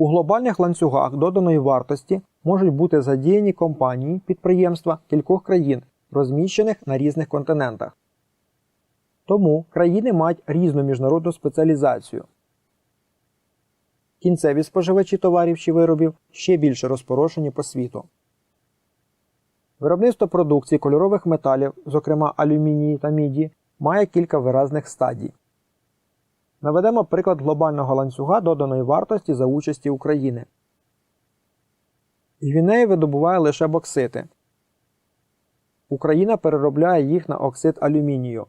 У глобальних ланцюгах доданої вартості можуть бути задіяні компанії, підприємства кількох країн, розміщених на різних континентах. Тому країни мають різну міжнародну спеціалізацію. Кінцеві споживачі товарів чи виробів ще більше розпорошені по світу. Виробництво продукції кольорових металів, зокрема алюмінії та міді, має кілька виразних стадій. Наведемо приклад глобального ланцюга доданої вартості за участі України. Гвінея видобуває лише боксити. Україна переробляє їх на оксид алюмінію.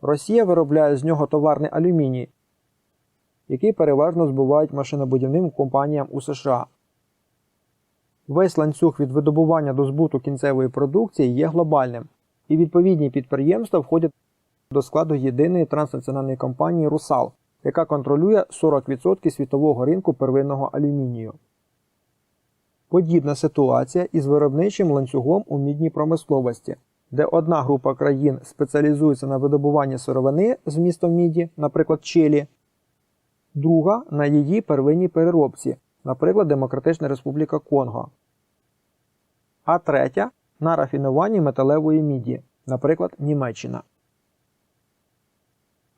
Росія виробляє з нього товарний алюміній, який переважно збувають машинобудівним компаніям у США. Весь ланцюг від видобування до збуту кінцевої продукції є глобальним, і відповідні підприємства входять до складу єдиної транснаціональної компанії Русал, яка контролює 40% світового ринку первинного алюмінію. Подібна ситуація із виробничим ланцюгом у мідній промисловості, де одна група країн спеціалізується на видобуванні сировини з містом міді, наприклад, Чилі, друга на її первинній переробці, наприклад, Демократична Республіка Конго, а третя на рафінуванні металевої міді, наприклад, Німеччина.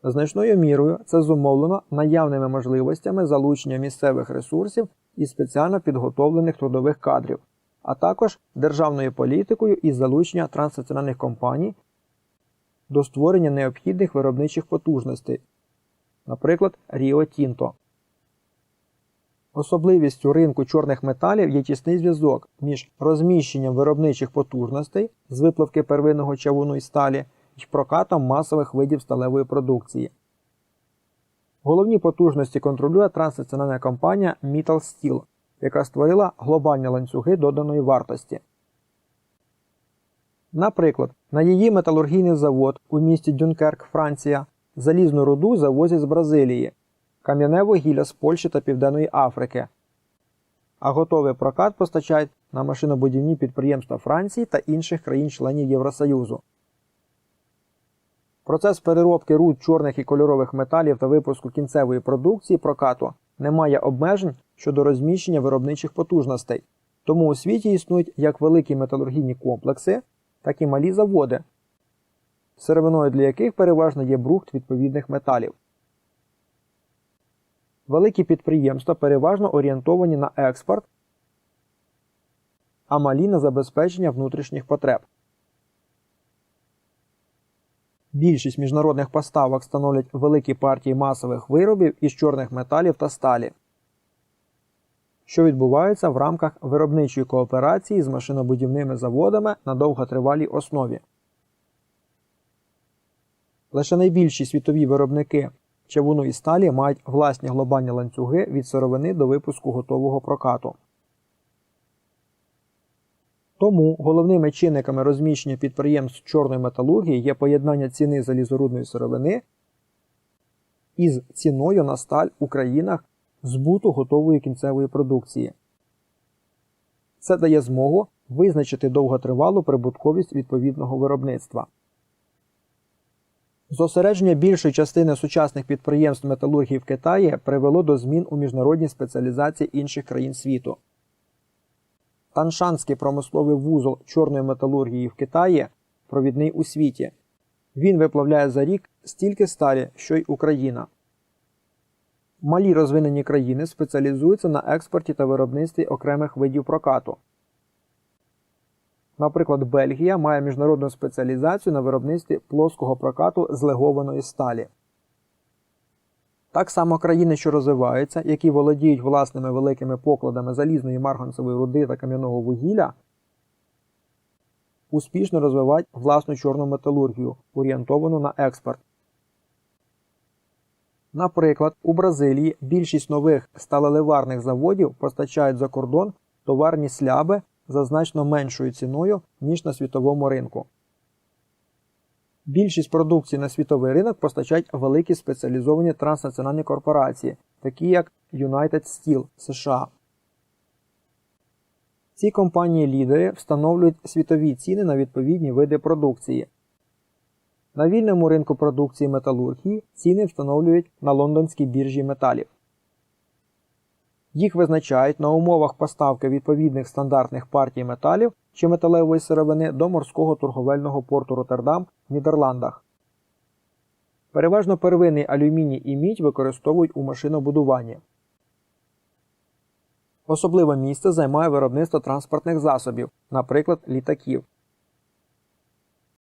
Значною мірою це зумовлено наявними можливостями залучення місцевих ресурсів і спеціально підготовлених трудових кадрів, а також державною політикою із залучення транснаціональних компаній до створення необхідних виробничих потужностей, наприклад, Ріо Тінто. Особливістю ринку чорних металів є тісний зв'язок між розміщенням виробничих потужностей з виплавки первинного чавуну і сталі і прокатом масових видів сталевої продукції. Головні потужності контролює транснаціональна компанія Metal Steel, яка створила глобальні ланцюги доданої вартості. Наприклад, на її металургійний завод у місті Дюнкерк, Франція, залізну руду завозять з Бразилії, кам'яне вугілля з Польщі та Південної Африки, а готовий прокат постачають на машинобудівні підприємства Франції та інших країн-членів Євросоюзу. Процес переробки руд чорних і кольорових металів та випуску кінцевої продукції прокату не має обмежень щодо розміщення виробничих потужностей, тому у світі існують як великі металургійні комплекси, так і малі заводи, сировиною для яких переважно є брухт відповідних металів. Великі підприємства переважно орієнтовані на експорт, а малі на забезпечення внутрішніх потреб. Більшість міжнародних поставок становлять великі партії масових виробів із чорних металів та сталі, що відбуваються в рамках виробничої кооперації з машинобудівними заводами на довготривалій основі. Лише найбільші світові виробники чавуну і сталі мають власні глобальні ланцюги від сировини до випуску готового прокату. Тому головними чинниками розміщення підприємств чорної металургії є поєднання ціни залізорудної сировини із ціною на сталь у країнах збуту готової кінцевої продукції. Це дає змогу визначити довготривалу прибутковість відповідного виробництва. Зосередження більшої частини сучасних підприємств металургії в Китаї привело до змін у міжнародній спеціалізації інших країн світу. Таншанський промисловий вузол чорної металургії в Китаї провідний у світі. Він виплавляє за рік стільки сталі, що й Україна. Малі розвинені країни спеціалізуються на експорті та виробництві окремих видів прокату. Наприклад, Бельгія має міжнародну спеціалізацію на виробництві плоского прокату з легованої сталі. Так само країни, що розвиваються, які володіють власними великими покладами залізної марганцевої руди та кам'яного вугілля, успішно розвивають власну чорну металургію, орієнтовану на експорт. Наприклад, у Бразилії більшість нових сталеливарних заводів постачають за кордон товарні сляби за значно меншою ціною, ніж на світовому ринку. Більшість продукції на світовий ринок постачають великі спеціалізовані транснаціональні корпорації, такі як United Steel США. Ці компанії-лідери встановлюють світові ціни на відповідні види продукції. На вільному ринку продукції металургії ціни встановлюють на лондонській біржі металів. Їх визначають на умовах поставки відповідних стандартних партій металів чи металевої сировини до морського торговельного порту Роттердам в Нідерландах. Переважно первинний алюміній і мідь використовують у машинобудуванні. Особливе місце займає виробництво транспортних засобів, наприклад, літаків.